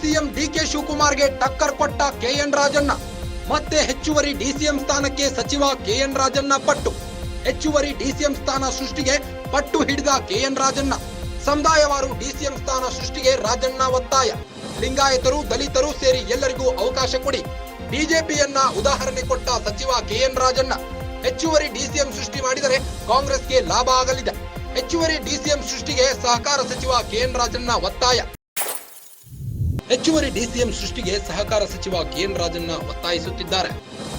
CM DK ಶಿವಕುಮಾರ್ಗೆ ಟಕ್ಕರ್ ಕೊಟ್ಟ K N Rajanna. ಮತ್ತೆ ಹೆಚ್ಚುವರಿ ಡಿಸಿಎಂ ಸ್ಥಾನಕ್ಕೆ ಸಚಿವ ಕೆಎನ್ ರಾಜಣ್ಣ ಪಟ್ಟು. ಹೆಚ್ಚುವರಿ ಡಿಸಿಎಂ ಸ್ಥಾನ ಸೃಷ್ಟಿಗೆ ಪಟ್ಟು ಹಿಡಿದ ಕೆಎನ್ ರಾಜಣ್ಣ. ಸಮುದಾಯವಾರು ಡಿಸಿಎಂ ಸ್ಥಾನ ಸೃಷ್ಟಿಗೆ ರಾಜಣ್ಣ ಒತ್ತಾಯ. ಲಿಂಗಾಯತರು, ದಲಿತರು ಸೇರಿ ಎಲ್ಲರಿಗೂ ಅವಕಾಶ ಕೊಡಿ. ಬಿಜೆಪಿಯನ್ನ ಉದಾಹರಣೆ ಕೊಟ್ಟ ಸಚಿವ ಕೆಎನ್ ರಾಜಣ್ಣ. ಹೆಚ್ಚುವರಿ ಡಿಸಿಎಂ ಸೃಷ್ಟಿ ಮಾಡಿದರೆ ಕಾಂಗ್ರೆಸ್ಗೆ ಲಾಭ ಆಗಲಿದೆ. ಹೆಚ್ಚುವರಿ ಡಿಸಿಎಂ ಸೃಷ್ಟಿಗೆ ಸಹಕಾರ ಸಚಿವ ಕೆಎನ್ ರಾಜಣ್ಣ ಒತ್ತಾಯ. ಹೆಚ್ಚುವರಿ ಡಿಸಿಎಂ ಸೃಷ್ಟಿಗೆ ಸಹಕಾರ ಸಚಿವ ಕೆಎನ್ ರಾಜನ್ನ ಒತ್ತಾಯಿಸುತ್ತಿದ್ದಾರೆ.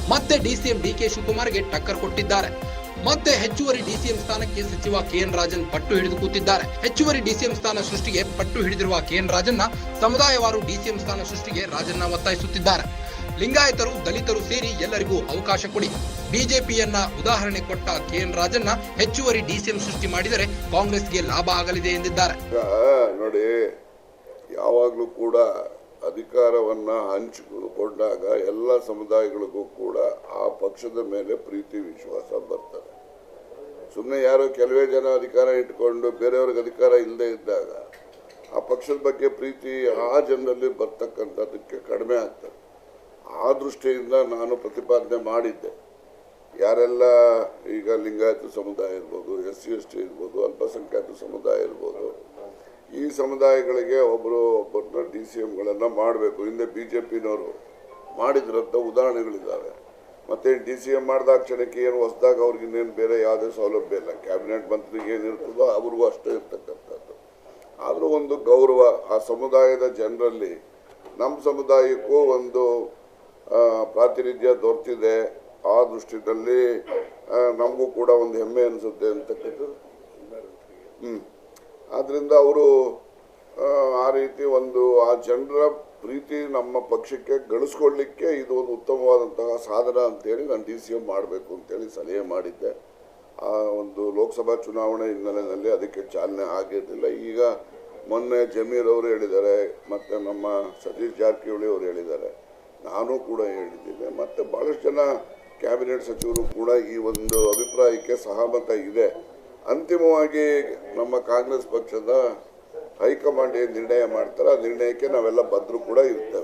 ಮತ್ತೆ ಡಿಸಿಎಂ ಡಿಕೆ ಶಿವಕುಮಾರ್ಗೆ ಟಕ್ಕರ್ ಕೊಟ್ಟಿದ್ದಾರೆ. ಮತ್ತೆ ಹೆಚ್ಚುವರಿ ಡಿಸಿಎಂ ಸ್ಥಾನಕ್ಕೆ ಸಚಿವ ಕೆಎನ್ ರಾಜನ್ ಪಟ್ಟು ಹಿಡಿದು ಕೂತಿದ್ದಾರೆ. ಹೆಚ್ಚುವರಿ ಡಿಸಿಎಂ ಸ್ಥಾನ ಸೃಷ್ಟಿಗೆ ಪಟ್ಟು ಹಿಡಿದಿರುವ ಕೆಎನ್ ರಾಜನ್ನ ಸಮುದಾಯವಾರು ಡಿಸಿಎಂ ಸ್ಥಾನ ಸೃಷ್ಟಿಗೆ ರಾಜನ್ನ ಒತ್ತಾಯಿಸುತ್ತಿದ್ದಾರೆ. ಲಿಂಗಾಯತರು, ದಲಿತರು ಸೇರಿ ಎಲ್ಲರಿಗೂ ಅವಕಾಶ ಕೊಡಿ. ಬಿಜೆಪಿಯನ್ನ ಉದಾಹರಣೆ ಕೊಟ್ಟ ಕೆಎನ್ ರಾಜನ್ನ ಹೆಚ್ಚುವರಿ ಡಿಸಿಎಂ ಸೃಷ್ಟಿ ಮಾಡಿದರೆ ಕಾಂಗ್ರೆಸ್ಗೆ ಲಾಭ ಆಗಲಿದೆ ಎಂದಿದ್ದಾರೆ. ನೋಡಿ. ಯಾವಾಗಲೂ ಕೂಡ ಅಧಿಕಾರವನ್ನು ಹಂಚಿಕೊಂಡಾಗ ಎಲ್ಲ ಸಮುದಾಯಗಳಿಗೂ ಕೂಡ ಆ ಪಕ್ಷದ ಮೇಲೆ ಪ್ರೀತಿ ವಿಶ್ವಾಸ ಬರ್ತದೆ. ಸುಮ್ಮನೆ ಯಾರೋ ಕೆಲವೇ ಜನ ಅಧಿಕಾರ ಇಟ್ಕೊಂಡು ಬೇರೆಯವ್ರಿಗೆ ಅಧಿಕಾರ ಇಲ್ಲದೆ ಇದ್ದಾಗ ಆ ಪಕ್ಷದ ಬಗ್ಗೆ ಪ್ರೀತಿ ಆ ಜನರಲ್ಲಿ ಬರ್ತಕ್ಕಂಥದ್ದಕ್ಕೆ ಕಡಿಮೆ ಆಗ್ತದೆ. ಆ ದೃಷ್ಟಿಯಿಂದ ನಾನು ಪ್ರತಿಪಾದನೆ ಮಾಡಿದ್ದೆ. ಯಾರೆಲ್ಲ ಈಗ ಲಿಂಗಾಯತ ಸಮುದಾಯ ಇರ್ಬೋದು, ಎಸ್ ಸಿ, ಎಸ್ ಟಿ ಇರ್ಬೋದು, ಅಲ್ಪಸಂಖ್ಯಾತ ಸಮುದಾಯ ಇರ್ಬೋದು ಈ ಸಮುದಾಯಗಳಿಗೆ ಒಬ್ಬರು ಒಬ್ಬರನ್ನ ಡಿ ಸಿ ಎಮ್ಗಳನ್ನು ಮಾಡಬೇಕು. ಹಿಂದೆ ಬಿ ಜೆ ಪಿನವರು ಮಾಡಿದ್ರಂಥ ಉದಾಹರಣೆಗಳಿದ್ದಾವೆ. ಮತ್ತು ಡಿ ಸಿ ಎಂ ಮಾಡಿದ ಕ್ಷಣಕ್ಕೆ ಏನು ಹೊಸದಾಗ ಅವ್ರಿಗೆ ಇನ್ನೇನು ಬೇರೆ ಯಾವುದೇ ಸೌಲಭ್ಯ ಇಲ್ಲ. ಕ್ಯಾಬಿನೆಟ್ ಮಂತ್ರಿಗೆ ಏನಿರ್ತದೋ ಅವ್ರಿಗೂ ಅಷ್ಟೇ ಇರ್ತಕ್ಕಂಥದ್ದು. ಆದರೂ ಒಂದು ಗೌರವ ಆ ಸಮುದಾಯದ ಜನರಲ್ಲಿ ನಮ್ಮ ಸಮುದಾಯಕ್ಕೂ ಒಂದು ಪ್ರಾತಿನಿಧ್ಯ ದೊರೆತಿದೆ. ಆ ದೃಷ್ಟಿಯಲ್ಲಿ ನಮಗೂ ಕೂಡ ಒಂದು ಹೆಮ್ಮೆ ಅನಿಸುತ್ತೆ ಅಂತಕ್ಕಂಥದ್ದು. ಹ್ಮ್. ಆದ್ರಿಂದ ಅವರು, ಆ ರೀತಿ ಒಂದು, ಆ ಜನರ ಪ್ರೀತಿ ನಮ್ಮ ಪಕ್ಷಕ್ಕೆ ಗಳಿಸ್ಕೊಳ್ಳಿಕ್ಕೆ ಇದು ಒಂದು ಉತ್ತಮವಾದಂತಹ ಸಾಧನ ಅಂತೇಳಿ ನಾನು ಡಿ ಸಿ ಎಂ ಮಾಡಬೇಕು ಅಂತೇಳಿ ಸಲಹೆ ಮಾಡಿದ್ದೆ. ಆ ಒಂದು ಲೋಕಸಭಾ ಚುನಾವಣೆ ಹಿನ್ನೆಲೆಯಲ್ಲಿ ಅದಕ್ಕೆ ಚಾಲನೆ ಆಗಿರಲಿಲ್ಲ. ಈಗ ಮೊನ್ನೆ ಜಮೀರ್ ಅವರು ಹೇಳಿದ್ದಾರೆ, ಮತ್ತು ನಮ್ಮ ಸತೀಶ್ ಜಾರಕಿಹೊಳಿ ಅವರು ಹೇಳಿದ್ದಾರೆ. ನಾನು ಕೂಡ ಹೇಳಿದ್ದೇನೆ. ಮತ್ತು ಭಾಳಷ್ಟು ಜನ ಕ್ಯಾಬಿನೆಟ್ ಸಚಿವರು ಕೂಡ ಈ ಒಂದು ಅಭಿಪ್ರಾಯಕ್ಕೆ ಸಹಮತ ಇದೆ. ಅಂತಿಮವಾಗಿ ನಮ್ಮ ಕಾಂಗ್ರೆಸ್ ಪಕ್ಷದ ಹೈಕಮಾಂಡ್ ಏನು ನಿರ್ಣಯ ಮಾಡ್ತಾರೆ ಆ ನಿರ್ಣಯಕ್ಕೆ ನಾವೆಲ್ಲ ಬದ್ರೂ ಕೂಡ ಇರ್ತೇವೆ.